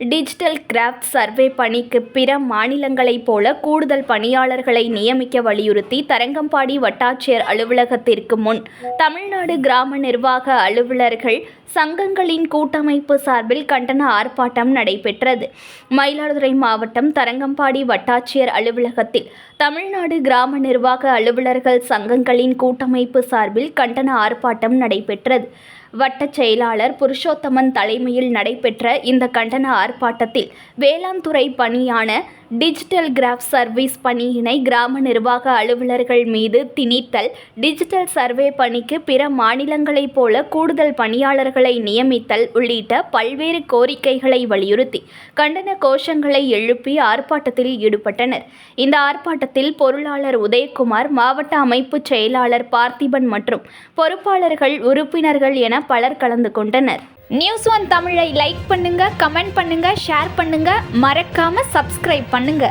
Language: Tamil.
டிஜிட்டல் கிராஃப்ட் சர்வே பணிக்கு பிற மாநிலங்களைப் போல கூடுதல் பணியாளர்களை நியமிக்க வலியுறுத்தி தரங்கம்பாடி வட்டாட்சியர் அலுவலகத்திற்கு முன் தமிழ்நாடு கிராம நிர்வாக அலுவலர்கள் சங்கங்களின் கூட்டமைப்பு சார்பில் கண்டன ஆர்ப்பாட்டம் நடைபெற்றது. மயிலாடுதுறை மாவட்டம் தரங்கம்பாடி வட்டாட்சியர் அலுவலகத்தில் தமிழ்நாடு கிராம நிர்வாக அலுவலர்கள் சங்கங்களின் கூட்டமைப்பு சார்பில் கண்டன ஆர்ப்பாட்டம் நடைபெற்றது. வட்டச் செயலாளர் புருஷோத்தமன் தலைமையில் நடைபெற்ற இந்த கண்டன ஆர்ப்பாட்டத்தில் வேளாண் துறை பணியான டிஜிட்டல் கிராஃப் சர்வீஸ் பணியினை கிராம நிர்வாக அலுவலர்கள் மீது திணித்தல் டிஜிட்டல் சர்வே பணிக்கு பிற மாநிலங்களைப் போல கூடுதல் பணியாளர்கள் நியமித்தல் உள்ளிட்ட பல்வேறு கோரிக்கைகளை வலியுறுத்தி கண்டன கோஷங்களை எழுப்பி ஆர்ப்பாட்டத்தில் ஈடுபட்டனர். இந்த ஆர்ப்பாட்டத்தில் பொருளாளர் உதயகுமார் மாவட்ட அமைப்பு செயலாளர் பார்த்திபன் மற்றும் பொறுப்பாளர்கள் உறுப்பினர்கள் என பலர் கலந்து கொண்டனர். நியூஸ் ஒன் தமிழை லைக் பண்ணுங்க கமெண்ட் பண்ணுங்க ஷேர் பண்ணுங்க. மறக்காம சப்ஸ்கிரைப் பண்ணுங்க.